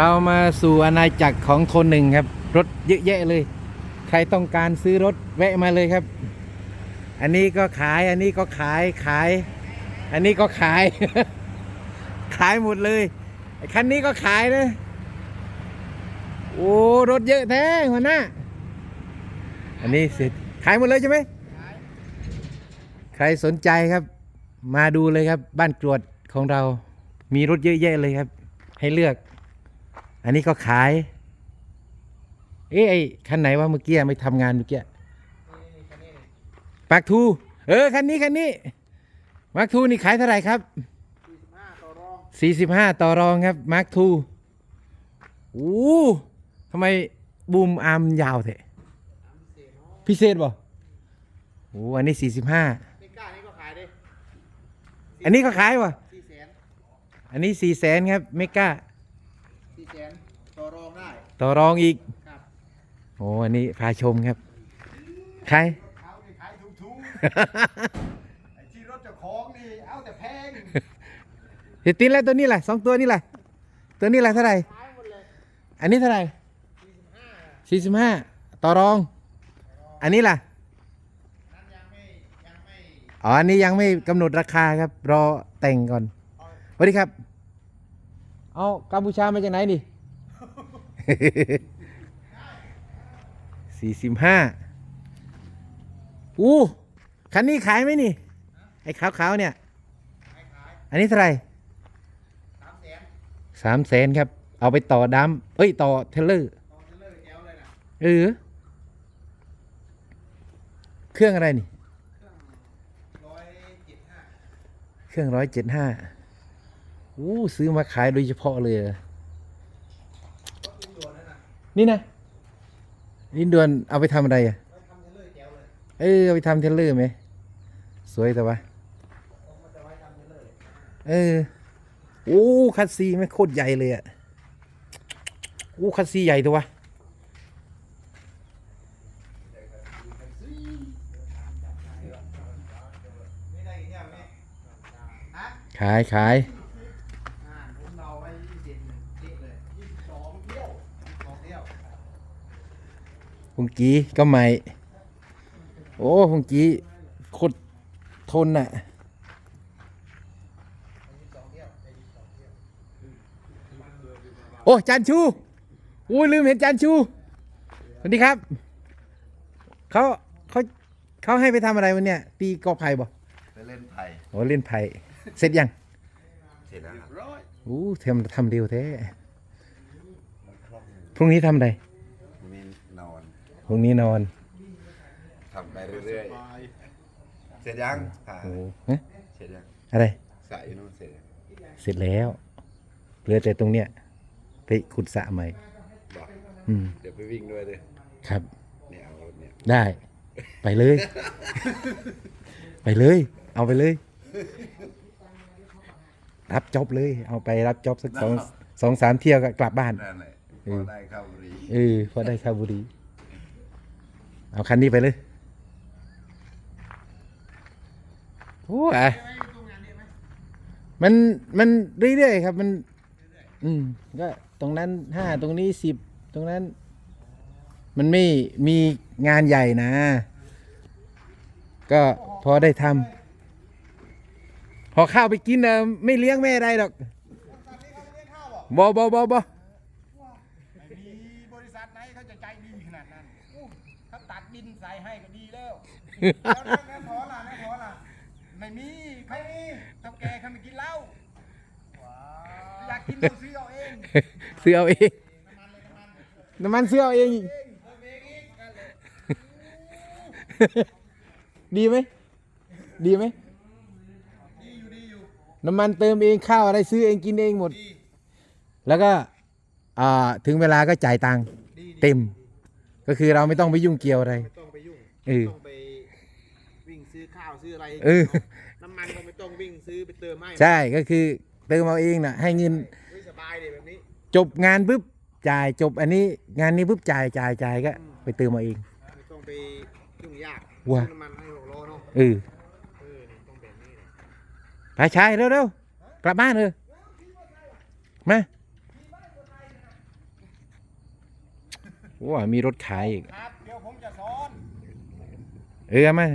เรามาสู่อาณาจักรของทนหนึ่งครับ รถเยอะแยะเลย ใครต้องการซื้อรถแวะมาเลยครับ อันนี้ก็ขายอันนี้ก็ขายขาย อันนี้ก็ขาย ขายหมดเลยคันนี้ก็ขายนะโอ้รถเยอะแท้หัวหน้าอันนี้เสร็จขายหมดเลยใช่ไหมใครสนใจครับ มาดูเลยครับ บ้านกรวดของเรา มีรถเยอะแยะเลยครับ ให้เลือก อันนี้ก็ขาย เอ๊ะไอ้คันไหนว่าเมื่อกี้ไม่ทำงานเมื่อกี้ปากทู เออคันนี้คันนี้มาร์คทูนี่ขายเท่าไหร่ครับสี่สิบห้าต่อรองครับมาร์คทูโอ้ทำไมบูมอาร์มยาวเถอะพิเศษบ่โอ้อันนี้สี่สิบห้าอันนี้ก็ขายวะอันนี้สี่แสนครับไม่กล้า สี่แสนต่อรองได้ต่อรองอีกครับโอ้อันนี้พาชมครับ ใครเขานี่ขายถูกๆไอ้ที่รถเจ้าของนี่เอาแต่แพงเดี๋ยวตินแล้วตัวนี้แหละสองตัวนี่แหละตัวนี้แหละเท่าไหร่ขายหมดเลยอันนี้เท่าไหร่สี่สิบห้าสี่สิบห้าต่อรอง อันนี้ล่ะนั้นยังไม่ยังไม่อ๋ออันนี้ยังไม่กำหนดราคาครับ รอแต่งก่อนเอาสวัสดีครับ เอากัมพูชามาจากไหนนี่ สี่สิบห้าอู้คันนี้ขายไหมนี่ ไอ้ขาวๆเนี่ยขายขายอันนี้เท่าไหร่สามแสนสามแสนครับ เอาไปต่อดัมเอ้ย ต่อเทเลอร์ต่อเทเลอร์แก้วเลยนะเออ เครื่องอะไรนี่ร้อยเจ็ดห้าเครื่องร้อยเจ็ดห้า อู้ซื้อมาขายโดยเฉพาะเลยเหรอรถคุณด่วนนั่นน่ะนี่นะลินดวนเอาไปทำอะไรอะไว้ทำเทเลอร์แก้วเลยเออเอาไปทำเทเลอร์ไหมสวยแต่ว่าผมก็จะไว้ทำเทเลอร์เออโอ้คัสซีไม่งโคตรใหญ่เลยอะโอ้คัสซีใหญ่ตัววะนี่ได้กี่เที่ยวนี่ฮะขายขาย อ่าผมเราไว้ยี่สิบหนึ่งเจ๊เลยยี่สิบสองเที่ยวสองเที่ยว พุงกี้ก็ใหม่ โอ้พุงกี้โคตรทนอะโอ้จานชูอุ้ยลืมเห็นจานชูสวัสดีครับเขาเขาเขาให้ไปทำอะไรวันเนี้ยตีกอไผ่บ่ไปเล่นไพ่โอ้เล่นไผ่เสร็จยังเสร็จแล้วครับร้อยอู้ทำทำเร็วแท้พรุ่งนี้ทำอะไรมีนอน พรุ่งนี้นอนทำไปเรื่อยๆ เสร็จยังผ่าโอ้ฮะเสร็จยังอะไรสระอยู่นู่นเสร็จยังเสร็จแล้ว เหลือแต่ตรงเนี้ยไปขุดสระใหม่ บอกอืม เดี๋ยวไปวิ่งด้วยเลยครับ เนี่ยเอารถเนี่ยได้ ไปเลย ไปเลย เอาไปเลย รับจ็อบเลย เอาไปรับจ็อบสักสองสองสามเที่ยวก็กลับบ้าน นั่นแหละเอพออได้เข้าบุรี เออพอได้ค่าบุรี เอาคันนี้ไปเลยโอ้ยมันมันเรื่อยๆครับ มัน อืมก็ตรงนั้นห้าตรงนี้สิบตรงนั้น มันไม่มีงานใหญ่นะ ก็พอได้ทำพอข้าวไปกินเออไม่เลี้ยงไม่อะไรหรอกบอบอบอบอ ไม่มีบริษัทไหนเขาจะใจดีขนาดนั้นอู้เขา ตัดดินใส่ให้ก็ดีแล้วแล้วแม่ขอล่ะแม่ขอล่ะไม่มีใครมีเท่าแกเขาไม่กินเหล้าอยากกินเราซื้อเอาเองซื้อเอาเองน้ำมันซื้อเอาเองอีกดีไหมดีไหมดีอยู่ดีอยู่น้ำมันเติมเองข้าวอะไรซื้อเองกินเองหมด ดีแล้วก็อ่าถึงเวลาก็จ่ายตังค์ดีดี เต็ม ก็คือเราไม่ต้องไปยุ่งเกี่ยวอะไร ไม่ต้องไปยุ่งเออไม่ต้องไปวิ่งซื้อข้าวซื้ออะไรเออ น้ำมันก็ไม่ต้องวิ่งซื้อไปเติมให้ใช่ก็คือเติมเอาเองนะให้เงินเฮ้ยสบายเลยแบบนี้ จบงานปุ๊บจ่ายจบอันนี้งานนี้ปุ๊บจ่ายจ่ายจ่ายก็ ไปเติมเอาเอง ไม่ต้องไปยุ่งยากว่ะ ซื้อน้ำมันให้หกล้อเนาะเออเออนี่ต้องแบบนี้เลยไปชายเร็วๆกลับบ้านเออมา ว้ามีรถขายอีก ครับ เดี๋ยวผมจะสอน เออเอามา